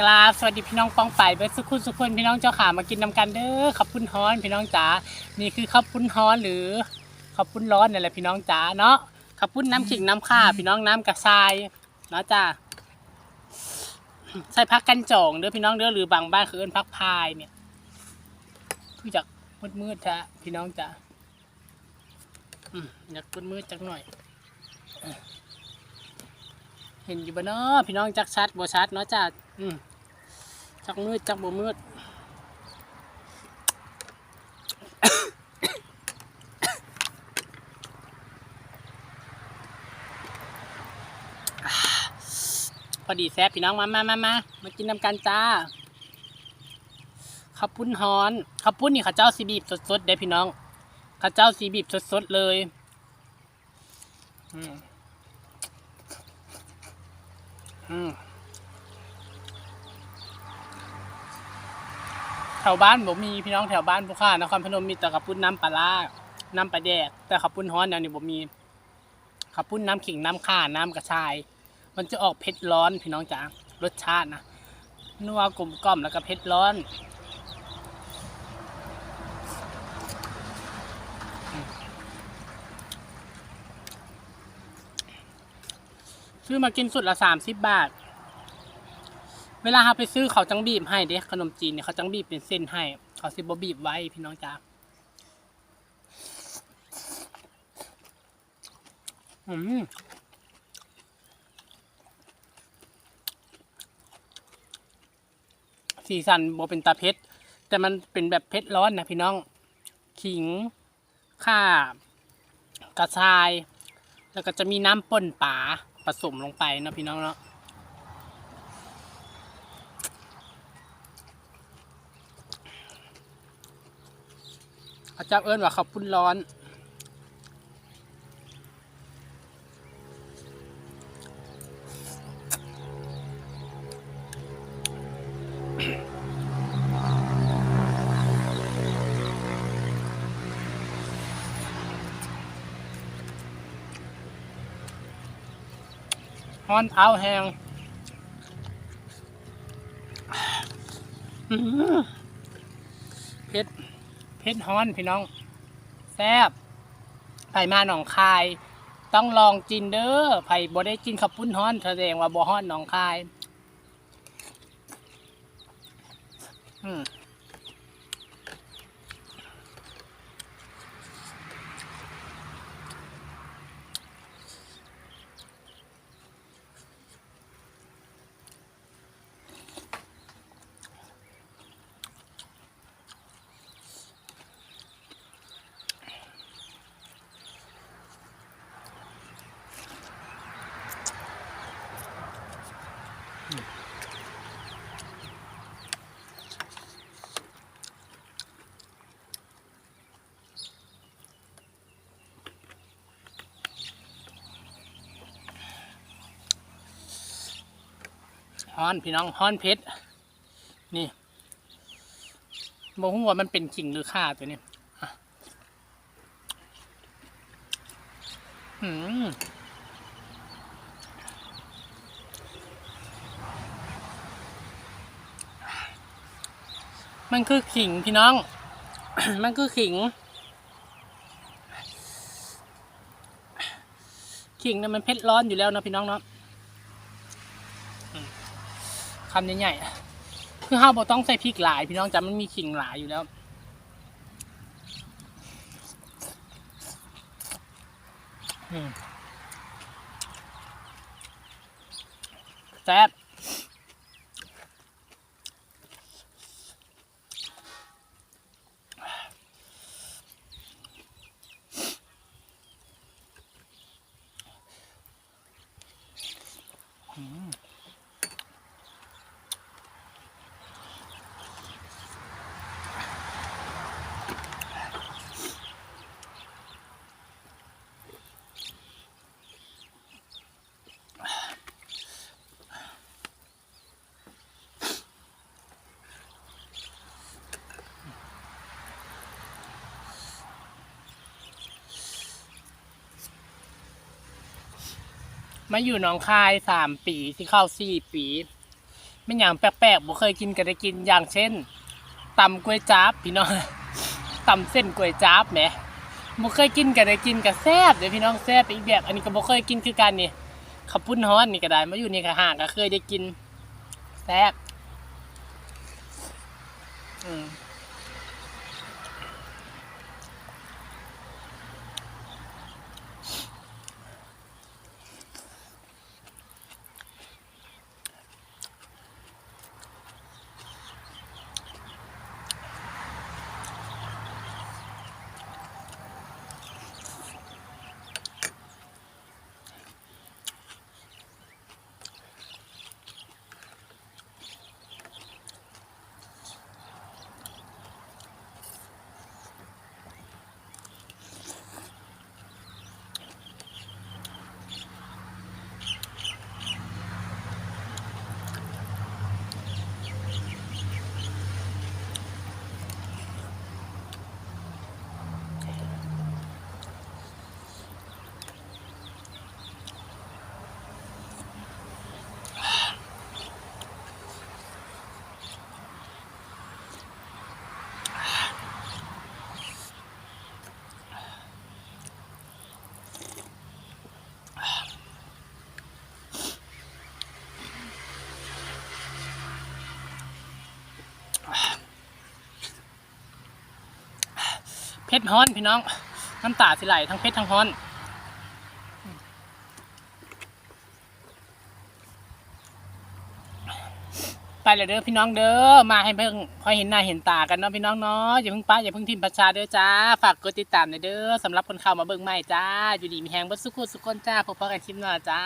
กราบสวัสดีพี่น้องปองไปเบิร์สุขุนสุขุนพี่น้องเจ้าขามากินน้ำกันเด้อขับปุ้นฮ้อนพี่น้องจ๋านี่คือขับปุ้นฮ้อนหรือขับปุ้นร้อนนี่แหละพี่น้องจ๋าเนาะขับปุ้นน้ำขิงน้ำข่าพี่น้องน้ำกระชายเนาะจ้าใส่พักกันจองเด้อพี่น้องเด้อหรือบางบ้านคือเอิ้นพักพายเนี่ยคือจากมืดๆแท้พี่น้องจ๋าอืมอยากมืดๆจักหน่อยเห็นอยู่บ่เนาะพี่น้องจักชัดบ่ชัดเนาะจ้าอืม จักมืดจักบ่มืดพอดีแซ่บพี่น้องมามามามามากินน้ำกันจ้าข้าวปุ้นฮ้อนข้าวปุ้นนี่ข้าวเจ้าสีบีบสดๆเด้พี่น้องข้าวเจ้าสีบีบสดๆเลยอืมอืม แถวบ้านผมมีพี่น้องแถวบ้านผู้ค้านครพนมมีแต่ขับปุ้นน้ำปลาร้าน้ำปลาแดก แต่ขับปุ้นฮ้อนแนวนี้ผมมีขับปุ้นน้ำขิงน้ำข่าน้ำกระชาย มันจะออกเผ็ดร้อนพี่น้องจ๋ารสชาตินะนัวกลมกล่อมแล้วก็เผ็ดร้อนซื้อมากินสุดละสามสิบบาท วลาเราไปซื้อเขาจังบีบให้เด้ขนมจีนเนี่ยเขาจังบีบเป็นเส้นให้ เขาสิบบีบไว้พี่น้องจ๋าอืมสีสันโบเป็นตาเพชรแต่มันเป็นแบบเพชรร้อนนะพี่น้อง ขิงข่ากระชาย แล้วก็จะมีน้ำป่นป่าผสมลงไปนะพี่น้องเนาะ เขาเจ้าเอิ้นว่าข้าวปุ้นร้อนฮ้อนเอาแหงอื้อหือเผ็ด เพ ชรฮ้อนพี่น้องแซ่บไผ่มาหนองคาย ต้องลองจินเด้อไผ่บ่ได้กินข้าวปุ้นฮ้อนแสดงว่าบ่ฮ้อนหนองคาย อืม ฮ้อนพี่น้องฮ้อนเพชรนี่บอกว่ามันเป็นขิงหรือข่าตัวนี้อืมมันคือขิงพี่น้อง มันคือขิง ขิงเนี่ยมันเผ็ดร้อนอยู่แล้วนะพี่น้องเนาะ คำใหญ่ๆคือห้าบอต้องใส่พริกหลาย พี่น้องจำมันมีขิงหลายอยู่แล้วแซ่บ มาอยู่หนองคายสามปีที่เข้าสี่ปีเป็นอย่างแปลกๆบ่เคยกินก็ได้กินอย่างเช่นตำกล้วยจับพี่น้องตำเส้นกล้วยจับแหมบ่เคยกินก็ได้กินก็แซ่บเด้อพี่น้องแซ่บอีกแบบอันนี้ก็บ่เคยกินคือกันนี่ข้าวปุ้นฮ้อนนี่ก็ได้มาอยู่นี่ก็ห่างก็เคยได้กินแซ่บอืม เพชรฮ้อนพี่น้องน้ำตาสิไหลทั้งเพชรทั้งฮ้อนไปเลยเด้อพี่น้องเด้อมาให้เพิ่งพอเห็นหน้าเห็นตากันเนาะพี่น้องเนาะอย่าเพิ่งป้าอย่าเพิ่งทิมประชาเด้อจ้าฝากกดติดตามหน่อยเด้อสำหรับคนเข้ามาเบิ่งใหม่จ้าอยู่ดีมีแฮงบัสุขุสุขคนจ้าพบกันคลิปหน้าจ้า